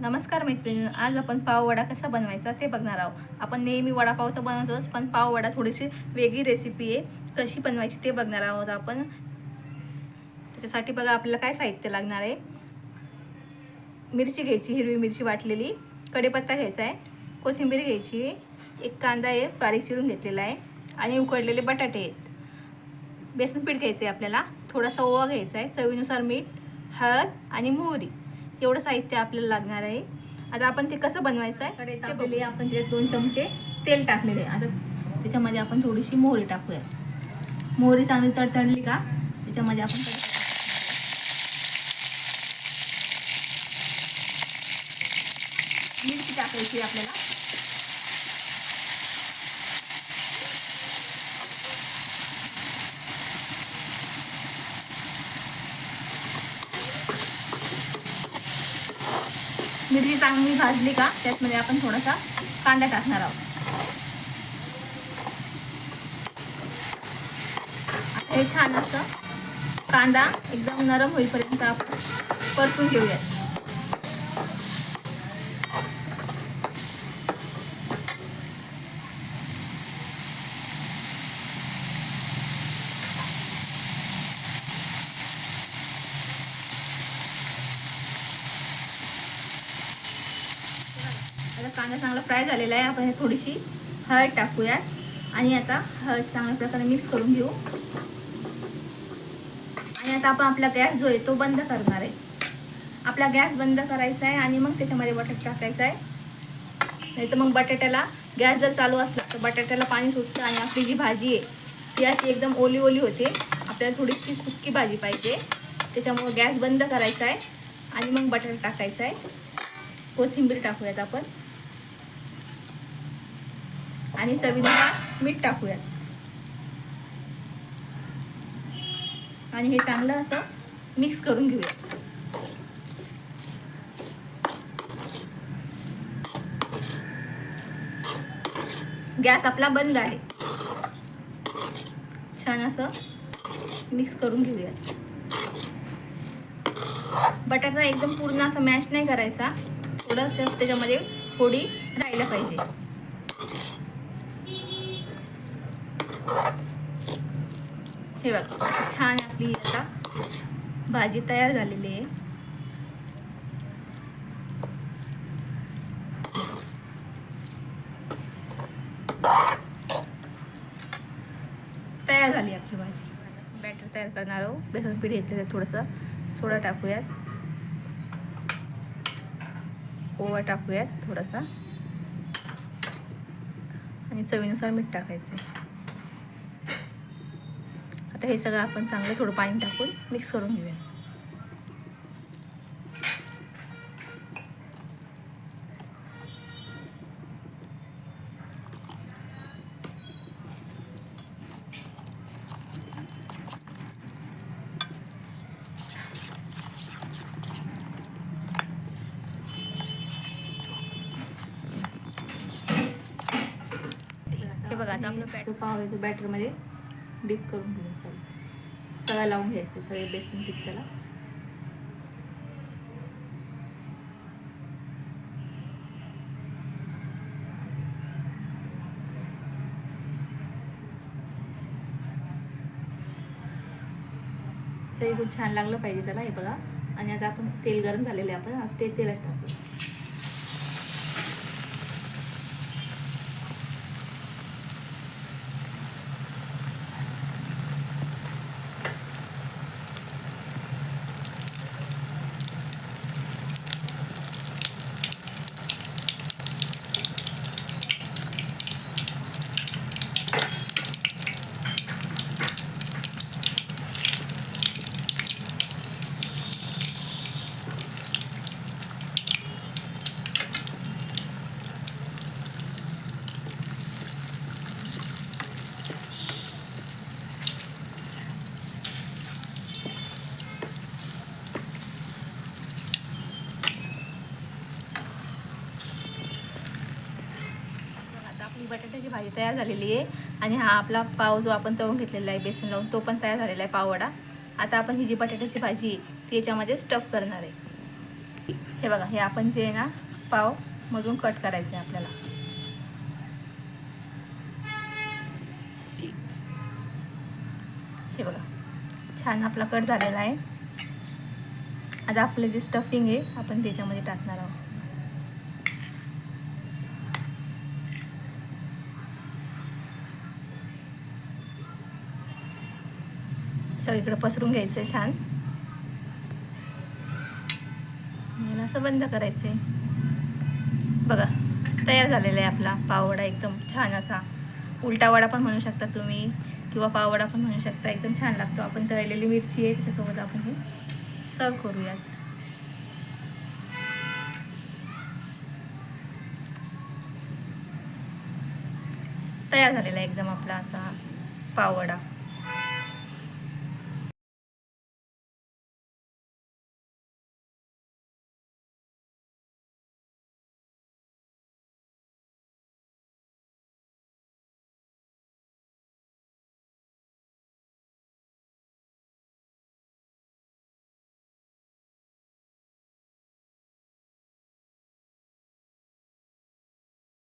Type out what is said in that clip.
नमस्कार मैत्रिणी आज आपण पाव वडा कसा बनवायचा ते बघणार आहोत. आपण नेहमी वडापाव तर बनवतोच पण पाव वडा थोडीशी वेगळी रेसिपी आहे. कशी बनवायची ते बघणार आहोत आपण. त्याच्यासाठी बघा आपल्याला काय साहित्य लागणार आहे. मिरची घ्यायची हिरवी मिरची वाटलेली. कढीपत्ता घ्यायचा आहे. कोथिंबीर घ्यायची. एक कांदा आहे बारीक चिरून घेतलेला आहे. आणि उकडलेले बटाटे आहेत. बेसन पीठ घ्यायचं आहे आपल्याला. थोडासा ओवा घ्यायचा आहे. चवीनुसार मीठ हळद आणि मोहरी. एवढं साहित्य आपल्याला लागणार आहे. आता आपण ते कसं बनवायचं आहे कडे आपण त्याच्यात दोन चमचे तेल टाकलेले आहे. आता त्याच्यामध्ये आपण थोडीशी मोहरी टाकूया. मोहरी चांगली तडतडली का त्याच्यामध्ये आपण. मिरची टाकायची आपल्याला. मिरची चांगली भाजली का? त्याचमध्ये आपण थोडासा कांदा टाकणार आहोत. हे छान असं कांदा एकदम नरम होईपर्यंत आपण परतून घेऊयात आता कांदा चांगला फ्राय झालेला आहे. आपण हे थोडीशी हळद टाकूयात. आणि आता हळद चांगल्या प्रकारे मिक्स करून घेऊ. आणि आता आपण आपला गॅस जो आहे तो बंद करणार आहे. आपला गॅस बंद करायचा आहे आणि मग त्याच्यामध्ये बटाटा टाकायचा आहे. नाही तर मग बटाट्याला गॅस जर चालू असला तर बटाट्याला पाणी सुटतं आणि आपली जी भाजी आहे ती अशी एकदम ओली ओली होते. आपल्याला थोडीशी सुक्की भाजी पाहिजे. त्याच्यामुळं गॅस बंद करायचा आहे. आणि मग बटाटा टाकायचा आहे. कोथिंबीर टाकूयात आपण. आणि चवीनुसार मीठ टाकूयात. आणि हे चांगलं असं मिक्स करून घेऊया गॅस आपला बंद आहे. छान असं मिक्स करून घेऊया बटाटा एकदम पूर्ण असं मॅश नाही करायचा. थोडंसं त्याच्यामध्ये फोडी राहिलं पाहिजे. हे बघ छान आपली आता भाजी तयार झालेली आहे. तयार झाली आपली भाजी. बॅटर तयार करणार आहोत. बेसन पीठ घेतलेलं आहे थोडंसं. सोडा टाकूयात. ओवा टाकूयात थोडासा. आणि चवीनुसार मीठ टाकायचं. आहे आता हे सगळं आपण चांगलं थोडं पाणी टाकून मिक्स करून घेऊया. बघा आता आपलं बॅटर पाव आहे तो बॅटरमध्ये डीप करून घेऊन सगळं सगळं लावून घ्यायचं सगळे बेसन पीठ त्याला. सगळी खूप छान लागलं पाहिजे त्याला हे बघा. आणि आता आपण तेल गरम झालेले आहे आपण ते तेलात टाकू. बटाट्याची भाजी तयार झालेली आहे. आणि हा आपला पाव जो आपण तळून घेतलेला आहे बेसन लावून तो पण तयार झालेला आहे पाववडा. आता आपण ही जी बटाट्याची भाजी आहे ती याच्यामध्ये स्टफ करणार आहे. हे बघा हे आपण जे आहे ना पाव मधून कट करायचं आहे आपल्याला. हे बघा छान आपला कट झालेला आहे. आता आपलं जे स्टफिंग आहे आपण त्याच्यामध्ये टाकणार आहोत. सगळीकडे पसरून घ्यायचं आहे छान. याला असं बंद करायचं आहे बघा तयार झालेला आहे आपला पाववडा एकदम छान असा. उलटा वडा पण म्हणू शकता तुम्ही किंवा पाववडा पण म्हणू शकता एकदम छान लागतो. आपण तळलेली मिरची आहे त्याच्यासोबत आपण हे सर्व करूयात. तयार झालेला आहे एकदम आपला असा पाववडा.